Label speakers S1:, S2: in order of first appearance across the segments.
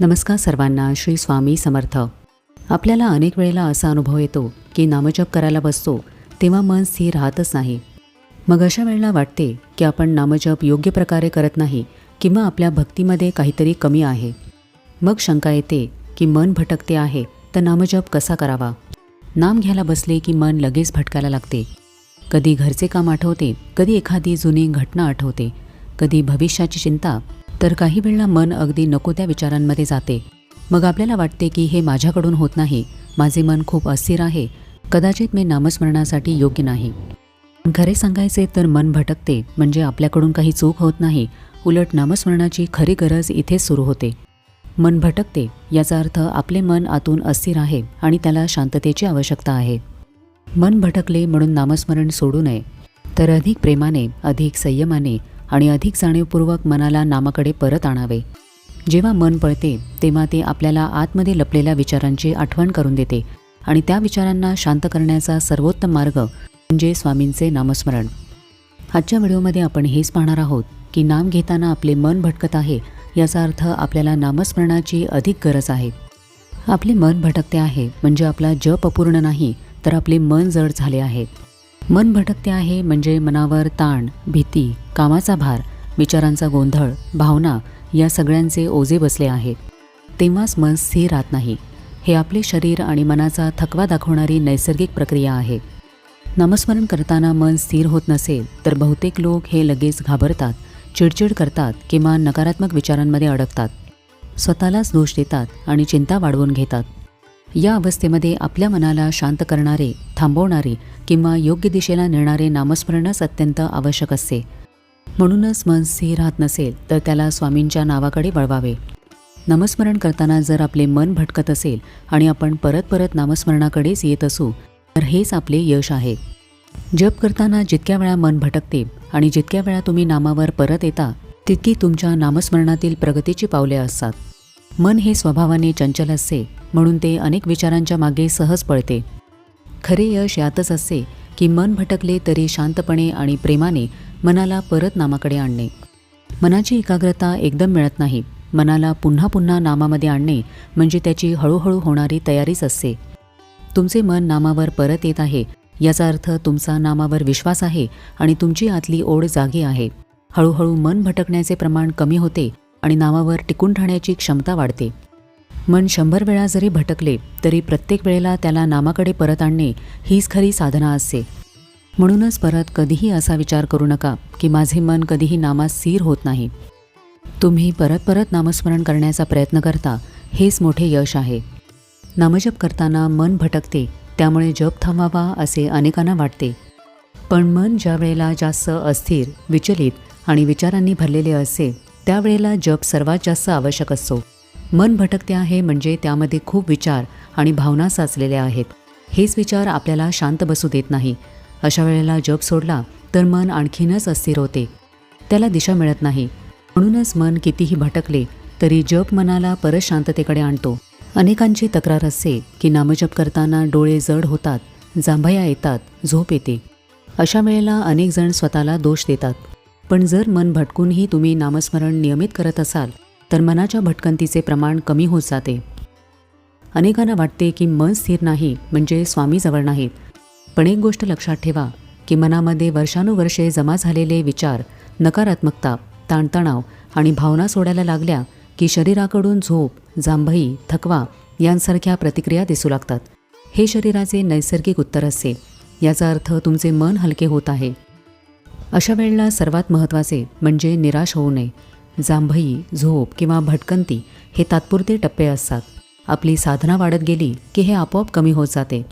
S1: नमस्कार सर्वांना श्री स्वामी समर्थ. आपल्याला अनेक वेळेला असा अनुभव येतो की नामजप करायला बसतो तेव्हा मन स्थिर राहतच नाही. मग अशा वेळेला वाटते की आपण नामजप योग्य प्रकारे करत नाही किंवा आपल्या भक्तीमध्ये काहीतरी कमी आहे. मग शंका येते की मन भटकते आहे तर नामजप कसा करावा? नाम घ्यायला बसले की मन लगेच भटकायला लागते. कधी घरचे काम आठवते कधी एखादी जुनी घटना आठवते कधी भविष्याची चिंता तर काही वेळेला मन अगदी नको त्या विचारांमध्ये जाते. मग आपल्याला वाटते की हे माझ्याकडून होत नाही. माझे मन खूप अस्थिर आहे. कदाचित मी नामस्मरणासाठी योग्य नाही. खरे सांगायचे तर मन भटकते म्हणजे आपल्याकडून काही चूक होत नाही. उलट नामस्मरणाची खरी गरज इथेच सुरू होते. मन भटकते याचा अर्थ आपले मन आतून अस्थिर आहे आणि त्याला शांततेची आवश्यकता आहे. मन भटकले म्हणून नामस्मरण सोडू नये. तर अधिक प्रेमाने अधिक संयमाने आणि अधिक जाणीवपूर्वक मनाला नामाकडे परत आणावे. जेव्हा मन पळते तेव्हा ते आपल्याला आतमध्ये लपलेल्या विचारांची आठवण करून देते आणि त्या विचारांना शांत करण्याचा सर्वोत्तम मार्ग म्हणजे स्वामींचे नामस्मरण. आजच्या व्हिडिओमध्ये आपण हेच पाहणार आहोत की नाम घेताना आपले मन भटकत आहे याचा अर्थ आपल्याला नामस्मरणाची अधिक गरज आहे. आपले मन भटकते आहे म्हणजे आपला जप अपूर्ण नाही तर आपले मन जड झाले आहे. मन भटकते आहे म्हणजे मनावर ताण भीती कामाचा भार विचारांचा गोंधळ भावना या सगळ्यांचे ओझे बसले आहेत. तेव्हाच मन स्थिर राहत नाही. हे आपले शरीर आणि मनाचा थकवा दाखवणारी नैसर्गिक प्रक्रिया आहे. नामस्मरण करताना मन स्थिर होत नसेल तर बहुतेक लोक हे लगेच घाबरतात चिडचिड करतात किंवा नकारात्मक विचारांमध्ये अडकतात. स्वतःलाच दोष देतात आणि चिंता वाढवून घेतात. या अवस्थेमध्ये आपल्या मनाला शांत करणारे थांबवणारे किंवा योग्य दिशेला नेणारे नामस्मरणच अत्यंत आवश्यक असते. म्हणूनच मन स्थिर राहत नसेल तर त्याला स्वामींच्या नावाकडे वळवावे. नामस्मरण करताना जर आपले मन भटकत असेल आणि आपण परत परत नामस्मरणाकडेच येत असू तर हेच आपले यश आहे. जप करताना जितक्या वेळा मन भटकते आणि जितक्या वेळा तुम्ही नामावर परत येता तितकी तुमच्या नामस्मरणातील प्रगतीची पावले असतात. मन हे स्वभावाने चंचल असते म्हणून ते अनेक विचारांच्या मागे सहज पळते. खरे यश यातच असते की मन भटकले तरी शांतपणे आणि प्रेमाने मनाला परत नामाकडे आणणे. मनाची एकाग्रता एकदम मिळत नाही. मनाला पुन्हा पुन्हा नामामध्ये आणणे म्हणजे त्याची हळूहळू होणारी तयारीच असते. तुमचे मन नामावर परत येत आहे याचा अर्थ तुमचा नामावर विश्वास आहे आणि तुमची आतली ओढ जागी आहे. हळूहळू मन भटकण्याचे प्रमाण कमी होते आणि नामावर टिकून राहण्याची क्षमता वाढते. मन शंभर वेळा जरी भटकले तरी प्रत्येक वेळेला त्याला नामाकडे परत आणणे हीच खरी साधना असते. म्हणूनच परत कधीही असा विचार करू नका की माझे मन कधीही नामात स्थिर होत नाही. तुम्ही परत परत नामस्मरण करण्याचा प्रयत्न करता हेच मोठे यश आहे. नामजप करताना मन भटकते त्यामुळे जप थांबावा असे अनेकांना वाटते. पण मन ज्या वेळेला जास्त अस्थिर विचलित आणि विचारांनी भरलेले असते त्यावेळेला जप सर्वात जास्त आवश्यक असतो. मन भटकते आहे म्हणजे त्यामध्ये खूप विचार आणि भावना साचलेल्या आहेत. हेच विचार आपल्याला शांत बसू देत नाही. अशा वेळेला जप सोडला तर मन आणखीनच अस्थिर होते. त्याला दिशा मिळत नाही. म्हणूनच मन कितीही भटकले तरी जप मनाला परत शांततेकडे आणतो. अनेकांची तक्रार असते की नामजप करताना डोळे जड होतात जांभया येतात झोप येते. अशा वेळेला अनेक जण स्वतःला दोष देतात. पण जर मन भटकूनही तुम्ही नामस्मरण नियमित करत असाल तर मनाच्या भटकंतीचे प्रमाण कमी होत जाते. अनेकांना वाटते की मन स्थिर नाही म्हणजे स्वामीजवळ नाहीत. पण एक गोष्ट लक्षात ठेवा की मनामध्ये वर्षानुवर्षे जमा झालेले विचार नकारात्मकता ताणतणाव आणि भावना सोडायला लागल्या की शरीराकडून झोप जांभई थकवा यांसारख्या प्रतिक्रिया दिसू लागतात. हे शरीराचे नैसर्गिक उत्तर असते. याचा अर्थ तुमचे मन हलके होत आहे. अशा वेळेला सर्वात महत्त्वाचे म्हणजे निराश होऊ नये. जांभई झोप किंवा भटकंती हे तात्पुरते टप्पे असतात. आपली साधना वाढत गेली की हे आपोआप कमी होत जाते.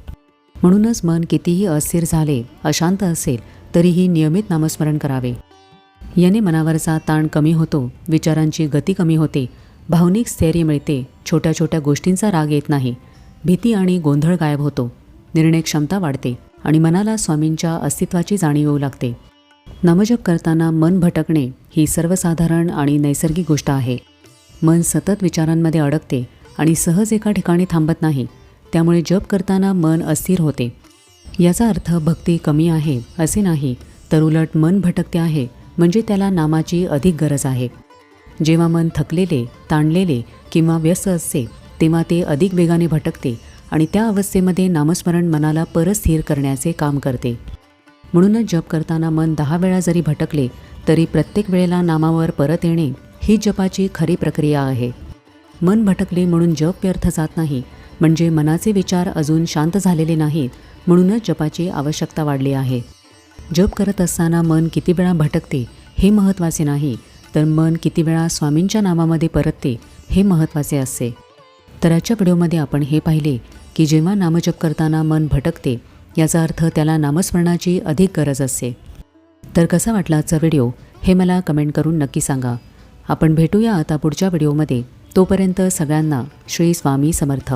S1: म्हणूनच मन कितीही अस्थिर झाले अशांत असेल तरीही नियमित नामस्मरण करावे. याने मनावरचा ताण कमी होतो विचारांची गती कमी होते भावनिक स्थैर्य मिळते छोट्या छोट्या गोष्टींचा राग येत नाही भीती आणि गोंधळ गायब होतो निर्णय क्षमता वाढते आणि मनाला स्वामींच्या अस्तित्वाची जाणीव येऊ लागते. नामजप करताना मन भटकणे ही सर्वसाधारण आणि नैसर्गिक गोष्ट आहे. मन सतत विचारांमध्ये अडकते आणि सहज एका ठिकाणी थांबत नाही त्यामुळे जप करताना मन अस्थिर होते. याचा अर्थ भक्ती कमी आहे असे नाही तर उलट मन भटकते आहे म्हणजे त्याला नामाची अधिक गरज आहे. जेव्हा मन थकलेले ताणलेले किंवा व्यस्त असते तेव्हा ते अधिक वेगाने भटकते आणि त्या अवस्थेमध्ये नामस्मरण मनाला परत स्थिर करण्याचे काम करते. म्हणूनच जप करताना मन दहा वेळा जरी भटकले तरी प्रत्येक वेळेला नामावर परत येणे ही जपाची खरी प्रक्रिया आहे. मन भटकले म्हणून जप व्यर्थ जात नाही म्हणजे मनाचे विचार अजून शांत झालेले नाहीत म्हणूनच जपाची आवश्यकता वाढली आहे. जप करत असताना मन किती वेळा भटकते हे महत्त्वाचे नाही तर मन किती वेळा स्वामींच्या नामामध्ये परतते हे महत्त्वाचे असते. तर आजच्या व्हिडिओमध्ये आपण हे पाहिले की जेव्हा नामजप करताना मन भटकते याचा अर्थ त्याला नामस्मरणाची अधिक गरज असते. तर कसा वाटला आजचा व्हिडिओ? हे मला कमेंट करून नक्की सांगा. आपण भेटूया आता पुढच्या व्हिडिओमध्ये. तोपर्यंत सगळ्यांना श्री स्वामी समर्थ.